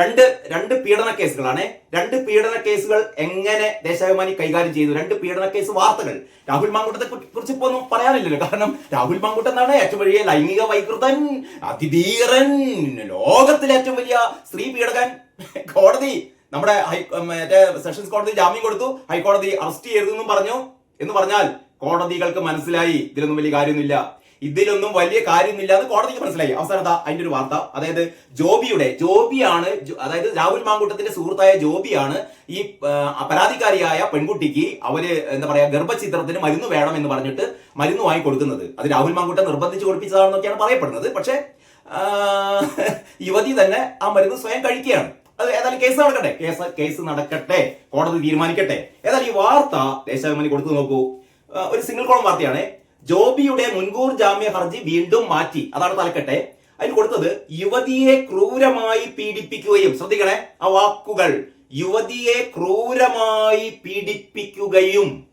രണ്ട് രണ്ട് പീഡന കേസുകളാണ്. രണ്ട് പീഡന കേസുകൾ എങ്ങനെ ദേശാഭിമാനി കൈകാര്യം ചെയ്തു? രണ്ട് പീഡന കേസ് വാർത്തകൾ. രാഹുൽ മാങ്കൂട്ടത്തെ കുറിച്ച് ഇപ്പൊ ഒന്നും പറയാനില്ലല്ലോ. കാരണം രാഹുൽ മാങ്കൂട്ടം എന്നാണ് ഏറ്റവും വലിയ ലൈംഗിക വൈകൃതൻ അതിധീരൻ ലോകത്തിലെ ഏറ്റവും വലിയ സ്ത്രീ പീഡകൻ കോടതി. നമ്മുടെ ഹൈ മറ്റേ സെഷൻസ് കോടതി ജാമ്യം കൊടുത്തു. ഹൈക്കോടതി അറസ്റ്റ് ചെയ്തെന്നും പറഞ്ഞു. എന്ന് പറഞ്ഞാൽ കോടതികൾക്ക് മനസ്സിലായി. ഇതിലൊന്നും വലിയ കാര്യമൊന്നുമില്ല. ഇതിലൊന്നും വലിയ കാര്യമൊന്നുമില്ല എന്ന് കോടതിക്ക് മനസ്സിലായി. അവസാനത അതിന്റെ ഒരു വാർത്ത. അതായത് ജോബിയുടെ ജോബിയാണ് അതായത് രാഹുൽ മാങ്കൂട്ടത്തിന്റെ സുഹൃത്തായ ജോബിയാണ് ഈ പരാതിക്കാരിയായ പെൺകുട്ടിക്ക് അവർ എന്താ പറയാ ഗർഭചിത്രത്തിന് മരുന്ന് വേണം എന്ന് പറഞ്ഞിട്ട് മരുന്ന് വാങ്ങി കൊടുക്കുന്നത്. അത് രാഹുൽ മാങ്കൂട്ടം നിർബന്ധിച്ച് കൊടുപ്പിച്ചതാണെന്നൊക്കെയാണ് പറയപ്പെടുന്നത്. പക്ഷേ യുവതി തന്നെ ആ മരുന്ന് സ്വയം കഴിക്കുകയാണ്. അത് ഏതായാലും കേസ് നടക്കട്ടെ. കേസ് കേസ് നടക്കട്ടെ. കോടതി തീരുമാനിക്കട്ടെ. ഏതായാലും ഈ വാർത്ത ദേശാഭിമാനി കൊടുത്തു നോക്കൂ. ഒരു സിംഗിൾ കോളം വാർത്തയാണ്. ജോബിയുടെ മുൻകൂർ ജാമ്യ ഹർജി വീണ്ടും മാറ്റി. അതാണ് തലക്കെട്ടെ. അതിൽ കൊടുത്തത് യുവതിയെ ക്രൂരമായി പീഡിപ്പിക്കുകയും ശ്രദ്ധിക്കണേ ആ വാക്കുകൾ. യുവതിയെ ക്രൂരമായി പീഡിപ്പിക്കുകയും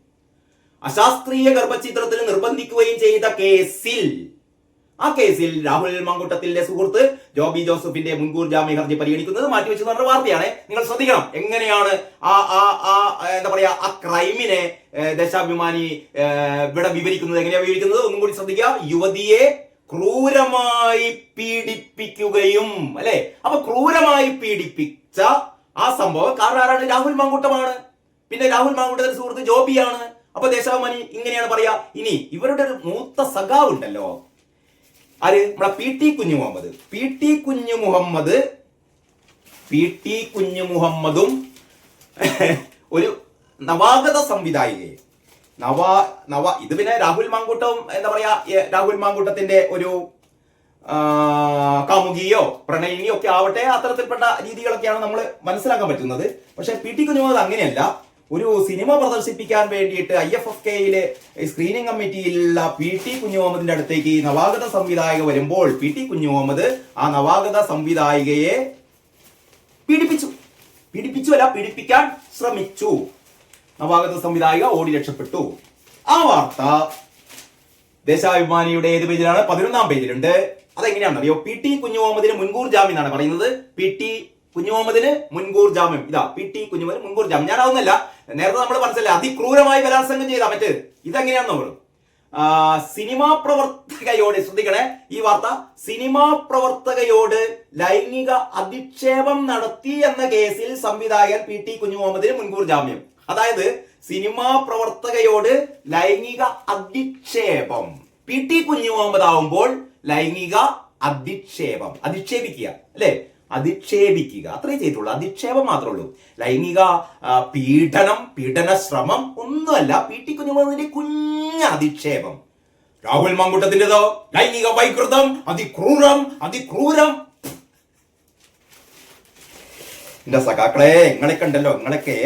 അശാസ്ത്രീയ ഗർഭചിത്രത്തിന് നിർബന്ധിക്കുകയും ചെയ്ത കേസിൽ ആ കേസിൽ രാഹുൽ മങ്കുട്ടത്തിന്റെ സുഹൃത്ത് ജോബി ജോസഫിന്റെ മുൻകൂർ ജാമ്യ ഹർജി പരിഗണിക്കുന്നത് മാറ്റിവെച്ചു പറഞ്ഞ വാർത്തയാണ്. നിങ്ങൾ ശ്രദ്ധിക്കണം. എങ്ങനെയാണ് ആ ആ ആ എന്താ പറയാ ആ ക്രൈമിനെ ദേശാഭിമാനി ഇവിടെ വിവരിക്കുന്നത് എങ്ങനെയാ വിവരിക്കുന്നത്? ഒന്നും കൂടി ശ്രദ്ധിക്കുക. യുവതിയെ ക്രൂരമായി പീഡിപ്പിക്കുകയും അല്ലെ? അപ്പൊ ക്രൂരമായി പീഡിപ്പിച്ച ആ സംഭവം കാരണം ആരാണ്? രാഹുൽ മങ്കൂട്ടമാണ്. പിന്നെ രാഹുൽ മാങ്കുട്ടത്തിന്റെ സുഹൃത്ത് ജോബിയാണ്. അപ്പൊ ദേശാഭിമാനി ഇങ്ങനെയാണ് പറയാ. ഇനി ഇവരുടെ ഒരു മൂത്ത സഖാവ് ഉണ്ടല്ലോ ആര്? നമ്മളെ പി ടി കുഞ്ഞു മുഹമ്മദ്. പി ടി കുഞ്ഞു മുഹമ്മദ് പി ടി കുഞ്ഞു മുഹമ്മദും ഒരു നവാഗത സംവിധായികയെ. നവാ നവ ഇത് പിന്നെ രാഹുൽ മാങ്കൂട്ടവും എന്താ പറയാ രാഹുൽ മാങ്കൂട്ടത്തിന്റെ ഒരു കാമുകിയോ പ്രണയിനിയോ ഒക്കെ ആവട്ടെ അത്തരത്തിൽപ്പെട്ട രീതികളൊക്കെയാണ് നമ്മൾ മനസ്സിലാക്കാൻ പറ്റുന്നത്. പക്ഷെ പി ടി കുഞ്ഞുമുഹമ്മദ് അങ്ങനെയല്ല. ഒരു സിനിമ പ്രദർശിപ്പിക്കാൻ വേണ്ടിയിട്ട് ഐ എഫ് എഫ് കെയിലെ സ്ക്രീനിങ് കമ്മിറ്റിയിലുള്ള പി ടി കുഞ്ഞുമുഹമ്മദിന്റെ അടുത്തേക്ക് ഈ നവാഗത സംവിധായക വരുമ്പോൾ പി ടി കുഞ്ഞുമുഹമ്മദ് ആ നവാഗത സംവിധായികയെ പീഡിപ്പിച്ചു. പീഡിപ്പിച്ചു അല്ല പീഡിപ്പിക്കാൻ ശ്രമിച്ചു. നവാഗത സംവിധായിക ഓടി രക്ഷപ്പെട്ടു. ആ വാർത്ത ദേശാഭിമാനിയുടെ ഏത് പേജിലാണ്? പതിനൊന്നാം പേജിലുണ്ട്. അതെങ്ങനെയാണെന്ന് അറിയോ പി ടി കുഞ്ഞുമുഹമ്മദിന് മുൻകൂർ ജാമ്യം എന്നാണ് പറയുന്നത്. പി ടി കുഞ്ഞുമുഹമ്മദിന് മുൻകൂർ ജാമ്യം. ഇതാ പി ടി കുഞ്ഞുമുഹമ്മദ് മുൻകൂർ ജാമ്യം. ഞാനാവുന്നല്ല നേരത്തെ നമ്മൾ മനസ്സിലായി. അതിക്രൂരമായി ബലാത്സംഗം ചെയ്താ മറ്റേ ഇതെങ്ങനെയാണെന്ന് നമ്മൾ സിനിമാ പ്രവർത്തകയോട് ശ്രദ്ധിക്കണേ ഈ വാർത്ത. സിനിമാ പ്രവർത്തകയോട് ലൈംഗിക അധിക്ഷേപം നടത്തി എന്ന കേസിൽ സംവിധായകൻ പി ടി കുഞ്ഞുമുഹമ്മദിന് മുൻകൂർ ജാമ്യം. അതായത് സിനിമാ പ്രവർത്തകയോട് ലൈംഗിക അധിക്ഷേപം. പി ടി കുഞ്ഞുമുഹമ്മദ് ആവുമ്പോൾ ലൈംഗിക അധിക്ഷേപം. അധിക്ഷേപിക്കുക. അല്ലേ? അധിക്ഷേപിക്കുക. അത്രേ ചെയ്തുള്ളൂ. അധിക്ഷേപം മാത്രമേ ഉള്ളൂ. ലൈംഗിക പീഡനം പീഡന ശ്രമം ഒന്നുമല്ല. പി ടി കുഞ്ഞ അധിക്ഷേപം. രാഹുൽ മങ്കുട്ടത്തിന്റെതോ? ലൈംഗിക വൈകൃതം അതിക്രൂരം അതിക്രൂരം. എന്റെ സഖാക്കളെ നിങ്ങളൊക്കെ ഉണ്ടല്ലോ നിങ്ങളൊക്കെ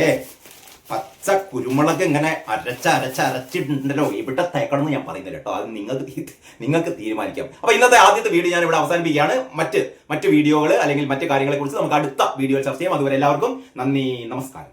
പച്ച കുരുമുളക് ഇങ്ങനെ അരച്ച അരച്ച അരച്ചിട്ടുണ്ടല്ലോ. ഇവിടെ തേക്കണം എന്ന് ഞാൻ പറയുന്നില്ല കേട്ടോ. അത് നിങ്ങൾക്ക് നിങ്ങൾക്ക് തീരുമാനിക്കാം. അപ്പോൾ ഇന്നത്തെ ആദ്യത്തെ വീഡിയോ ഞാൻ ഇവിടെ അവസാനിപ്പിക്കുകയാണ്. മറ്റ് മറ്റ് വീഡിയോകൾ അല്ലെങ്കിൽ മറ്റ് കാര്യങ്ങളെ കുറിച്ച് നമുക്ക് അടുത്ത വീഡിയോയിൽ ചർച്ച ചെയ്യാം. അതുവരെ എല്ലാവർക്കും നന്ദി നമസ്കാരം.